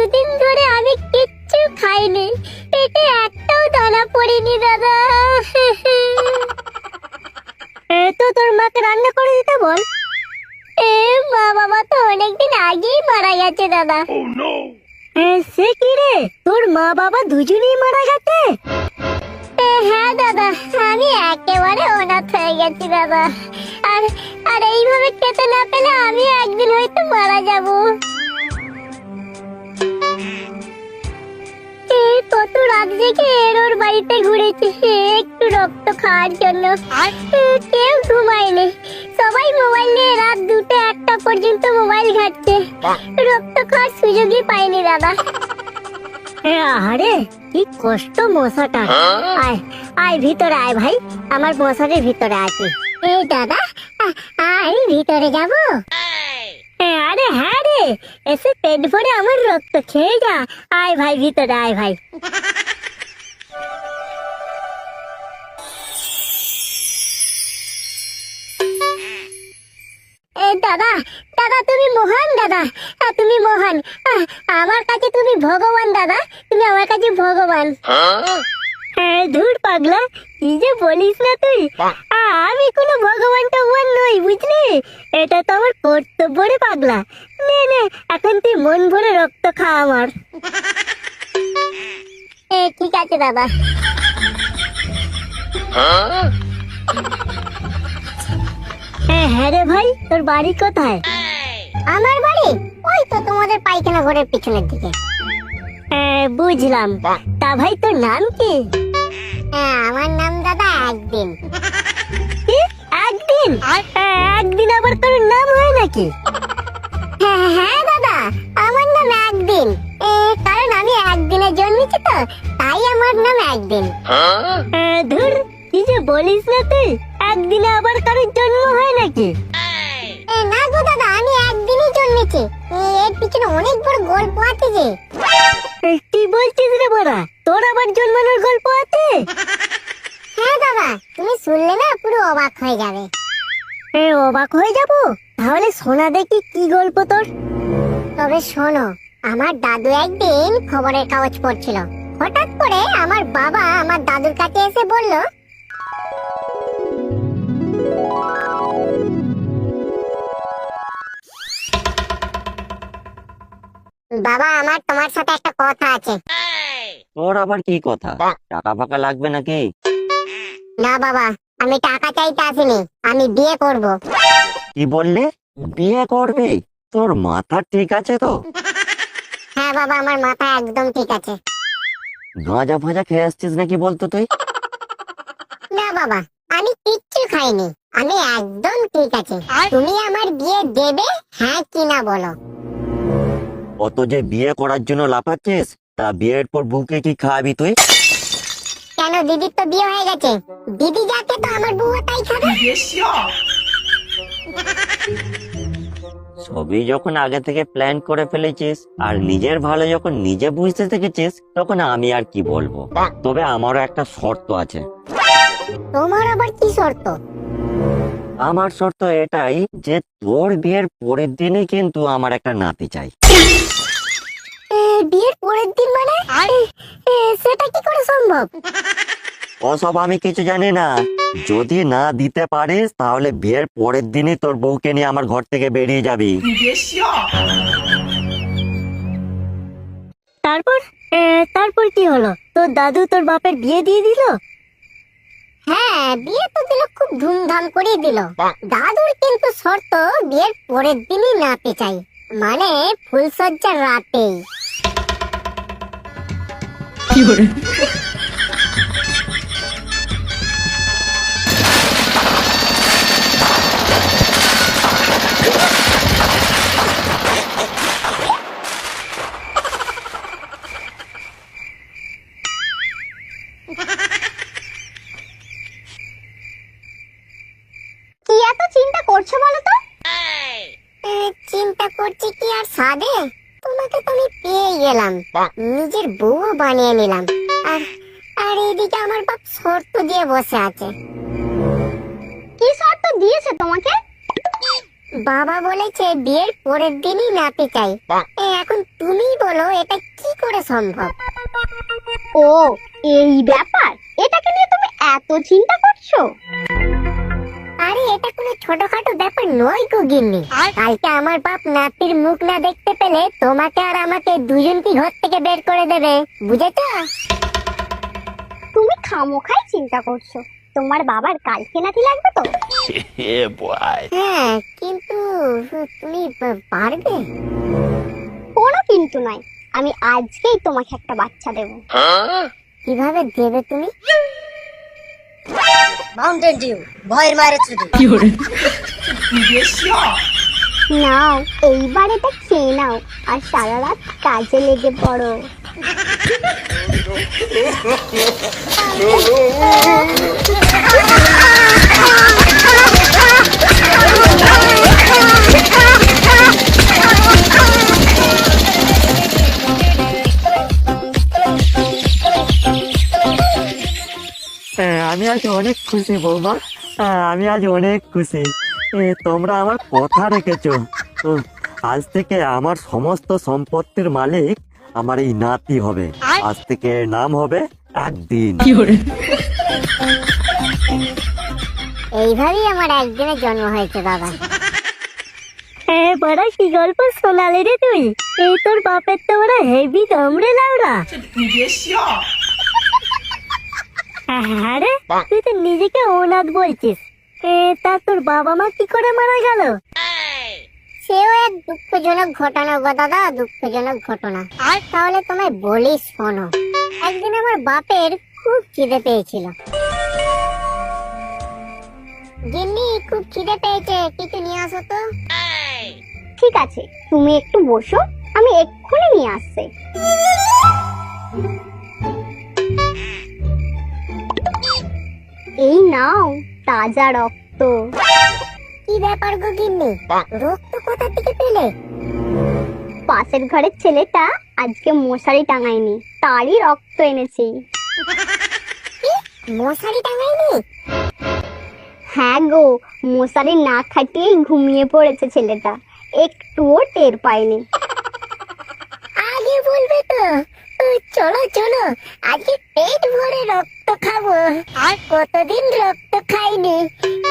দুদিন ধরে আমি কিচ্ছু খাইনি। পেটে একটাও দানা পড়েনি দাদা। তো তোর মাকে রান্না করে দিতে বল। এ মা বাবা তো অনেকদিন আগেই মারা গেছে দাদা। এ, সে কি রে? তোর মা বাবা দুজনেই মারা গেছে? এ, হ্যাঁ দাদা আমি একেবারে অনাথ হয়ে গেছি দাদা। আর আর এইভাবে খেতে না পেলে আমি একদিন হয়তো মারা যাব। রাত এর ওর বাড়িতে ঘুরেছি একটু রক্ত খাওয়ার জন্য। এ, কেউ ঘুমায়নি। সবাই মোবাইল নিয়ে রাত দুটো একটা পর্যন্ত মোবাইল ঘাটছে। রক্ত খাওয়ার সুযোগই পাইনি দাদা। আরে কি কষ্ট মশাটা। আয় আয় ভিতরে আয় ভাই আমার মশারের ভিতরে আছে। এই দাদা আ- আয় ভিতরে যাব। আরে হ্যাঁ রে এসে পেট ভরে আমার রক্ত খেয়ে যা। আয় ভাই ভিতরে আয় ভাই। দাদা দাদা তুমি মহান দাদা। আ, তুমি মহান। আমার কাছে তুমি ভগবান দাদা তুমি আমার কাছে ভগবান। ধুর পাগলা কি যে বলিস না তুই? আমি কোনো ভগবান টগবান নই বুঝলি? এটা তো আমার কর্তব্য রে পাগলা। নে নে এখন তুই মন ভরে রক্ত খা আমার। ঠিক আছে দাদা। হ্যাঁ রে ভাই তোর বাড়ি কোথায়? আমার বাড়ি? ওই তো তোমাদের পায়খানা ঘরের পিছনের দিকে। হ্যাঁ বুঝলাম। তা ভাই তোর নাম কি? হ্যাঁ আমার নাম দাদা একদিন। কি? একদিন? একদিন আবার তোর নাম হয় নাকি? হ্যাঁ হ্যাঁ দাদা আমার নাম একদিন। এ, কারণ আমি একদিনে জন্মেছি তো তাই আমার নাম একদিন। হ্যাঁ, ধুর কি যে বলিস না তুই। একদিনে আবার কারোর জন্ম হয় নাকি? না গো দাদা আমি একদিনই জন্মেছি। এর পিছনে অনেক বড় গল্প আছে যে। কি বলছিস রে বড়া? তোর আবার জন্মানোর গল্প আছে? হ্যাঁ দাদা তুমি শুনলে না পুরো অবাক হয়ে যাবে। এ অবাক হয়ে যাব? তাহলে শোনা দেখি কি গল্প তোর। তবে শোনো আমার দাদু একদিন খবরের কাগজ পড়ছিল। হঠাৎ করে আমার বাবা আমার দাদুর কাছে এসে বলল বাবা আমার তোমার সাথে একটা কথা আছে। তোর আবার কি কথা? টাকা ফাকা লাগবে নাকি? না বাবা আমি টাকা চাইতে আসিনি আমি বিয়ে করব। কি বললে? বিয়ে করবে? তোর মাথা ঠিক আছে তো? হ্যাঁ বাবা আমার মাথা একদম ঠিক আছে। গাঁজা ফাজা খেয়ে আসছিস নাকি বলতো তুই? না বাবা আমি কিচ্ছু খাইনি আমি একদম ঠিক আছে। তুমি আমার বিয়ে দেবে হ্যাঁ কি না বলো। অত যে বিয়ে করার জন্য লাফাচ্ছিস তা বিয়ের পর বুকে কি খাওয়াবি তুই? কেন দিদির তো বিয়ে হয়ে গেছে? দিদি যাকে তো আমার বউ তাই খাবে। সবই যখন আগে থেকে প্ল্যান করে ফেলেছিস আর নিজের ভালো যখন নিজে বুঝতে থেকেছিস তখন আমি আর কি বলব? তবে আমারও একটা শর্ত আছে। তোমার আবার কি শর্ত? আমার শর্ত এটাই যে তোর বিয়ের পরের দিনই কিন্তু আমার একটা নাতি চাই। বিয়ের পরের দিন মানে? সেটা কি করে সম্ভব? ওসব আমি কিছু জানি না। যদি না দিতে পারিস তাহলে বিয়ের পরের দিনই তোর বউকে নিয়ে আমার ঘর থেকে বেরিয়ে যাবি। তারপর? তারপর কি হলো? তোর দাদু তোর বাপের বিয়ে দিয়ে দিল? হ্যাঁ বিয়ে তো দিল খুব ধুমধাম করে দিল। দাদুর কিন্তু শর্ত বিয়ের পরের দিনই নাতে চাই। মানে ফুলসজ্জার রাতেই। কি গেলাম। নিজের বউ বানিয়ে নিলাম। আর আর এদিকে আমার বাপ শর্ত দিয়ে বসে আছে। কি শর্ত দিয়েছে তোমাকে? বাবা বলেছে বিয়ের পরের দিনই নাতি চাই। এখন তুমি বলো এটা কি করে সম্ভব? ও এই ব্যাপার? এটাকে নিয়ে তুমি এত চিন্তা করছ? আরে এটা কোনো ছোটখাটো ব্যাপার নয় গো গিন্নি। কালকে আমার বাপ নাতির মুখ না দেখতে পেলে তোমাকে আর আমাকে দুজনকে ঘর থেকে বের করে দেবে বুঝেছ? তুমি খামোখাই চিন্তা করছ। তোমার বাবার কালকে নাতি লাগবে তো? হ্যাঁ কিন্তু তুমি পারবে? কোনো কিন্তু নয়। আমি আজকেই তোমাকে একটা বাচ্চা দেবো। কীভাবে দেবে তুমি? মাউন্টেন ডিউ ভয়ের মায়ের ছুটি। নাও এইবার এটা খেয়ে নাও আর সারা রাত কাজে লেগে পড়ো। হ্যাঁ, আমি আজ অনেক খুশি বৌমা। হ্যাঁ, আমি আজ অনেক খুশি। তোমরা আমার কথা রেখেছো। আজ থেকে আমার সমস্ত সম্পত্তির মালিক আমার এই নাতি হবে। আজ থেকে নাম হবে একদিন। এইভাবেই আমার একদিনের জন্ম হয়েছে দাদা হ্যাঁ বড় কি গল্প শোনালি রে তুই। এই তোর বাপের তো ওরা হেভি দমরে লাউরা হ্যাঁ রে তুই তো নিজেকে অনাথ বলছিস। তা তোর বাবা মা কি করে মারা গেল? সেও এক দুঃখজনক ঘটনা গো দাদা দুঃখজনক ঘটনা। আর? তাহলে তোমায় বলি শোনো। একদিন আমার বাপের খুব খিদে পেয়েছিল। গিন্নি খুব খিদে পেয়েছে। কিছু নিয়ে আসো তো? ঠিক আছে তুমি একটু বসো আমি এক্ষুনি নিয়ে আসছি। এই নাও। তাজা রক্ত। কি ব্যাপার গো গিন্নি? রক্ত কোথা থেকে পেলে? পাশের ঘরের ছেলেটা আজকে মশারি টাঙায়নি তারই রক্ত এনেছি। মশারি টাঙাইনি হ্যাঁ গো মশারি না খাটিয়েই ঘুমিয়ে পড়েছে ছেলেটা একটুও টের পায়নি। আগে বলবে তো চলো চলো আজকে পেট ভরে রক্ত খাব। আর? কতদিন রক্ত খাইনি?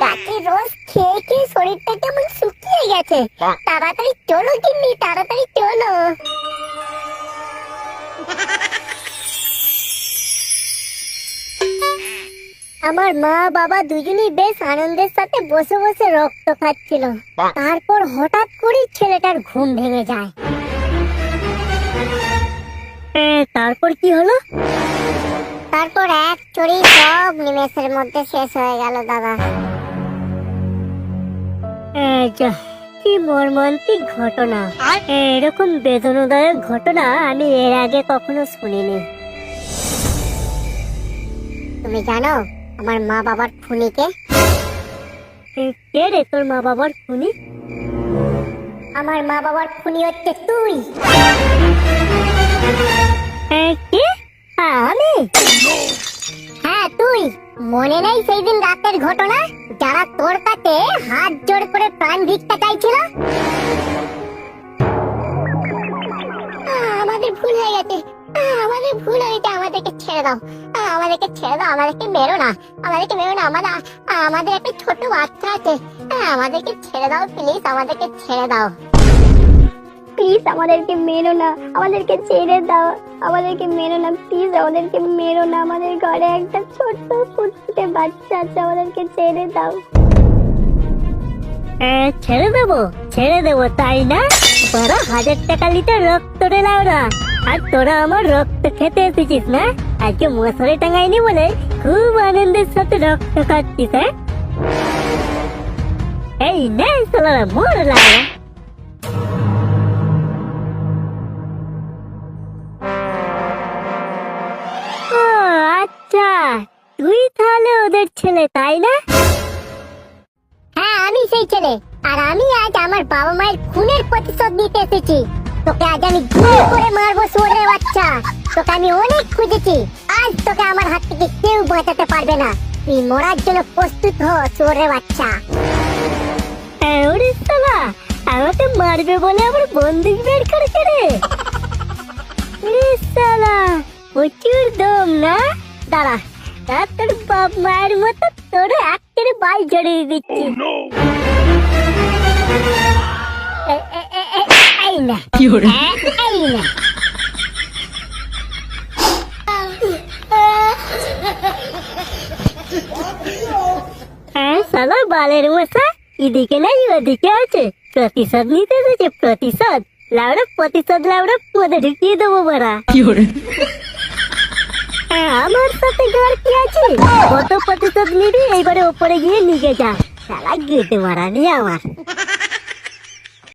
গাছের রস খেয়ে খেয়ে শরীরটা কেমন শুকিয়ে গেছে। তাড়াতাড়ি চলো গিন্নি তাড়াতাড়ি চলো। আমার মা বাবা দুজনেই বেশ আনন্দের সাথে বসে বসে রক্ত খাচ্ছিল। তারপর হঠাৎ করেই ছেলেটার ঘুম ভেঙে যায়। তারপর কি হলো? তারপর এক চড়ি সব নিমেষের মধ্যে শেষ হয়ে গেল দাদা। কি মর্মান্তিক ঘটনা। এরকম বেদনাদায়ক ঘটনা আমি এর আগে কখনো শুনিনি। তুমি জানো আমার মা বাবার খুনিকে কে রে তোর মা বাবার খুনি? আমার মা বাবার খুনি হচ্ছে তুই। আমি হ্যাঁ তুই। মনে নেই সেই দিন রাতের ঘটনা? যারা তোর কাছে হাত জোড় করে প্রাণ ভিক্ষা চাইছিল? আমাদের ভুল হয়ে গেছে। আমাদের ভুল হয়েছে আমাদেরকে ছেড়ে দাও। আমাদেরকে ছেড়ে দাও। আমাদেরকে মেরো না। আমাদেরকে মেরো না। আমাদের আমাদের একটা ছোট বাচ্চা আছে। আহ, আমাদেরকে ছেড়ে দাও প্লিজ আমাদেরকে ছেড়ে দাও। প্লিজ আমাদেরকে মেরো না। আমাদেরকে ছেড়ে দাও। আমাদেরকে মেরো না। প্লিজ আমাদেরকে মেরো না। আমাদের ঘরে একটা ছোট্ট ফুটফুটে বাচ্চা আছে। আমাদেরকে ছেড়ে দাও। ছেড়ে দেবো। ছেড়ে দেবো, তাই না? বড় হাজার টাকা লিটার রক্ত রে লাউরা আর তোরা আমার রক্ত খেতে এসেছিস, না? আজকে মশারি টাঙাইনি বলে খুব আনন্দের সাথে রক্ত খাচ্ছিস হ্যাঁ? এই নে সোলারা মোর লাউরা ছেলে তাই না? হ্যাঁ আমি সেই ছেলে। আর আমি আজ আমার বাবা মায়ের খুনের প্রতিশোধ নিতে এসেছি। তোকে আজ আমি গুলি করে মারবো শুয়োরের বাচ্চা। তোকে আমি অনেক খুঁজেছি। আজ তোকে আমার হাত থেকে কেউ বাঁচাতে পারবে না। তুই মরার জন্য প্রস্তুত হ শুয়োরের বাচ্চা। ওরে আমাকে মারবে বলে আমার বন্দুক বের করেছে রে। প্রচুর দম না? দাঁড়া তা তোর বাপ মায়ের মতো তোর একের বাই জড়িয়ে দিচ্ছি। এ- এই না। এই না। হ্যাঁ বালের মশা এদিকে নাই ওদিকে আছে। প্রতিশোধ নিতে এসেছে প্রতিশোধ। লাউড়া প্রতিশোধ লাউড়া পদে ঢুকিয়ে দেবো বাড়া। হ্যাঁ, আমার সাথে যাওয়ার কি আছে? কত প্রতিশোধ নিবি? এইবারে ওপরে গিয়ে নিয়ে যা। শালা গেটে মারা নিয়ে আমার।